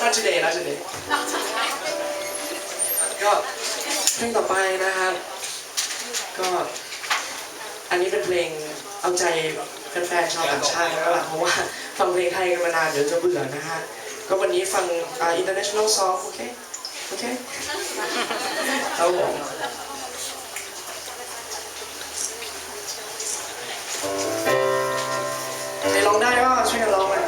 not today not today ก็เพลงต่อไปนะครับ ก็อันนี้เป็นเพลงเอาใจแฟนๆชาวต่างชาติแล้วล่ะเพราะว่าฟังเพลงไทยกันมานานเดี๋ยวจะเบื่อนะฮะ ก็วันนี้ฟังอ่า international song โอเค โอเคครับผม ใครร้องได้ก็ช่วยกันร้องนะค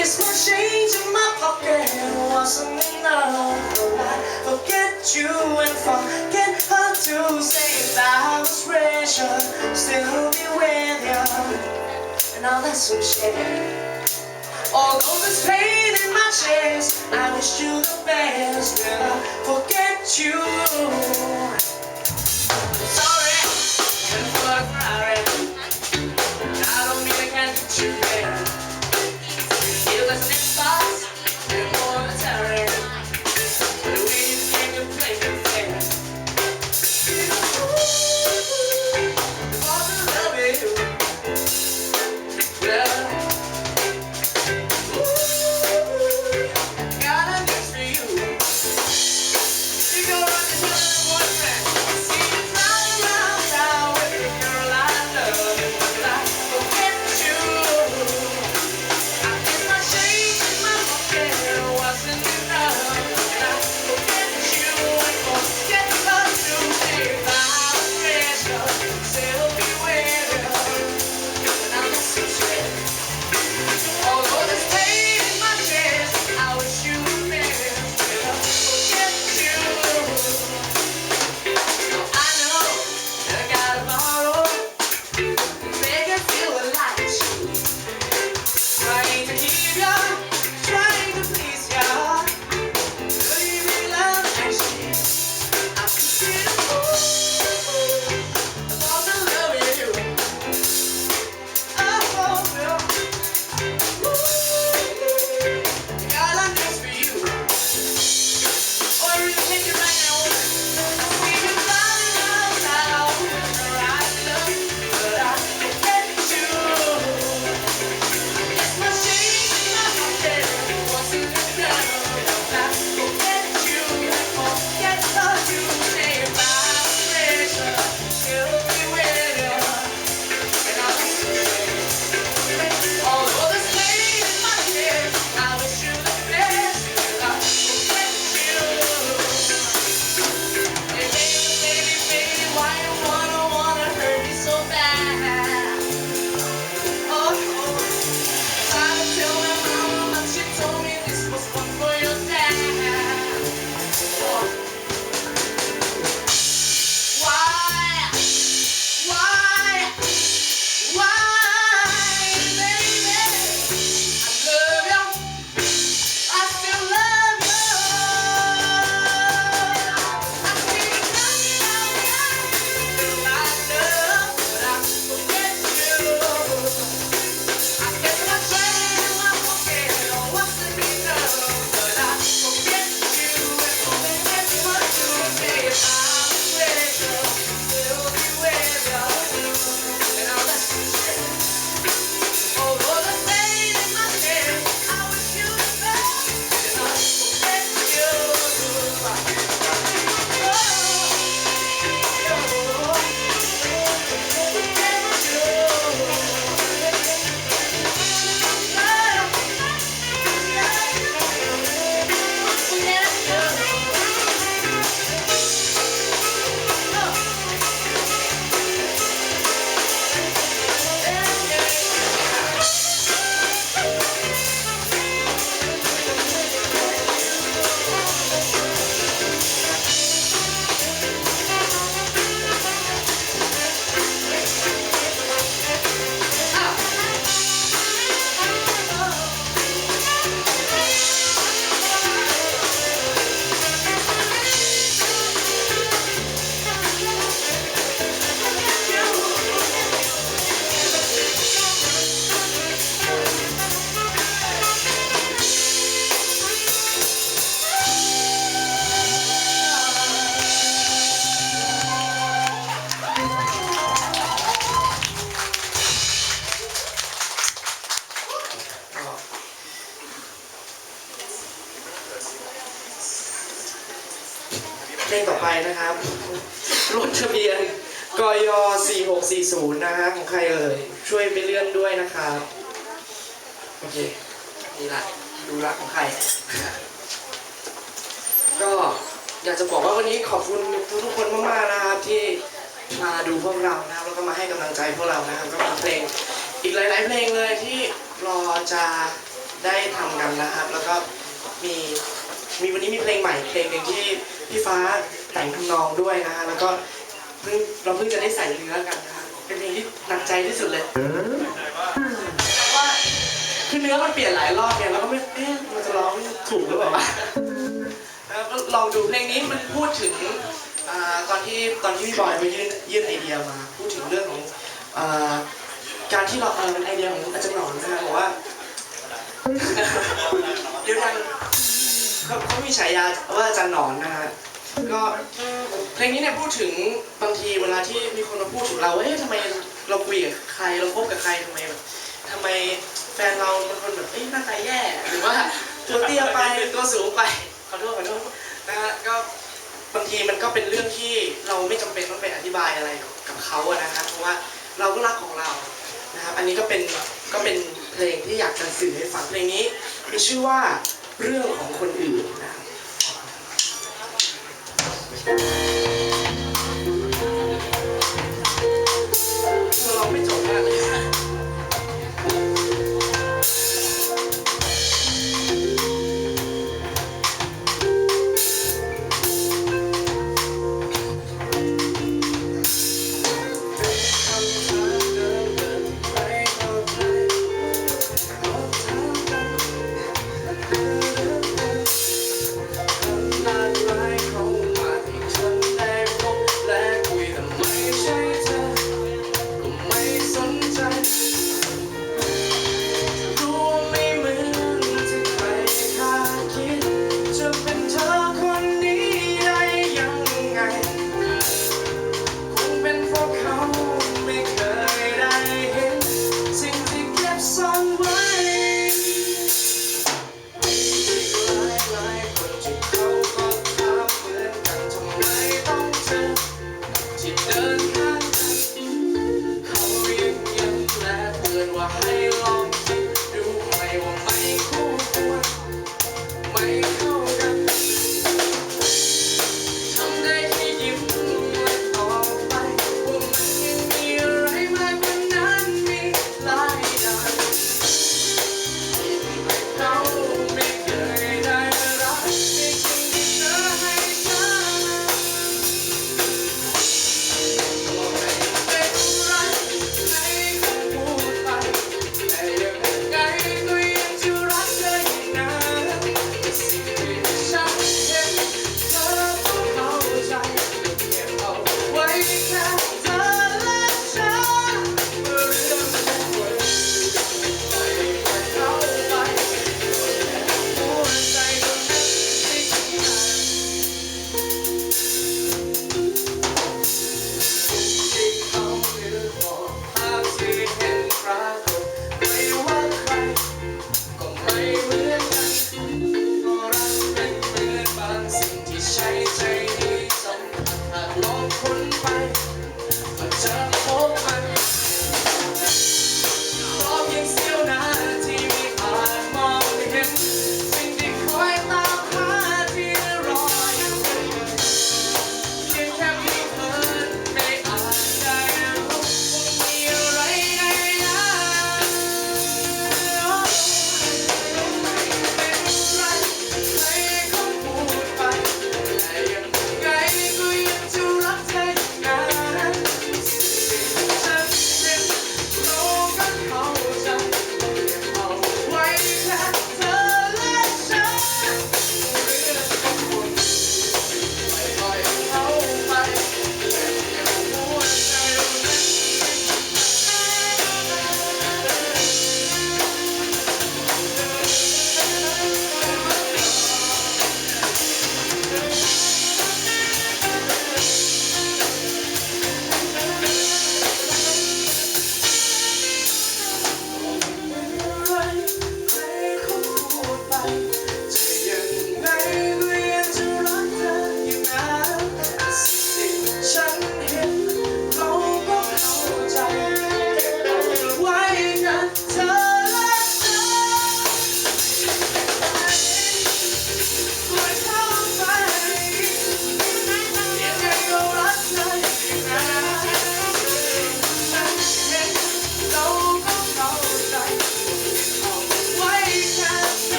guess my change in my pocket wasn't enough. But I forget you and forget her to say that I was pressure still be with you. And all that's a shame. Although there's pain in my chest, I wish you the best. Will I forget เพลงต่อไปนะครับรถทะเบียนกย4640นะฮะของใครเอ่ยช่วยไปเลื่อนด้วยนะครับโอเคนี่ละดูละของใคร ก็อยากจะบอกว่าวันนี้ขอบคุณทุกๆคนมากๆนะครับที่มาดูพวกเรานะครับแล้วก็มาให้กำลังใจพวกเรานะครับก็มีเพลงอีกหลาย ๆ เพลงเลยที่รอจะได้ทำกันนะครับ แล้วก็มี มีวันนี้มีเพลงใหม่เพลงหนึ่งที่พี่ฟ้าแต่งทำนองด้วยนะฮะแล้วก็เพิ่งเราเพิ่งจะได้ใส่เนื้อกันนะครับเป็นเพลงที่หนักใจที่สุดเลยว่าคือเนื้อมันเปลี่ยนหลายรอบเนี่ยเราก็ไม่เอ๊ะมันจะร้องถูกหรือเปล่าวะแล้วก็ลองดูเพลงนี้มันพูดถึงอ่าตอนที่ตอนที่พี่บอยไปยื่นยื่นไอเดียมา พูดถึงเรื่องของอ่าการที่เราเออเป็นไอเดียของอาจารย์หนอนนะฮะบอกว่าเดี๋ยวดัง เขาเขามีฉายาว่าอาจารย์หนอนนะฮะก็เพลงนี้เนี่ยพูดถึงบางทีเวลาที่มีคนมาพูดถึงเราเอ๊ะทำไมเราคุยกับใครเราคบกับใครทำไมแบบทำไมแฟนเราเป็นคนแบบเอ้ยหน้าตาแย่หรือว่าตัวเตี้ยไปตัวสูงไปขอโทษขอโทษนะฮะก็บางทีมันก็เป็นเรื่องที่เราไม่จำเป็นต้องไปอธิบายอะไรกับเขาอะนะครับเพราะว่าเราก็รักของเรานะครับอันนี้ก็เป็นก็เป็นเพลงที่อยากจะสื่อให้ฟังเพลงนี้มีชื่อว่า เรื่องของคนอื่นนะ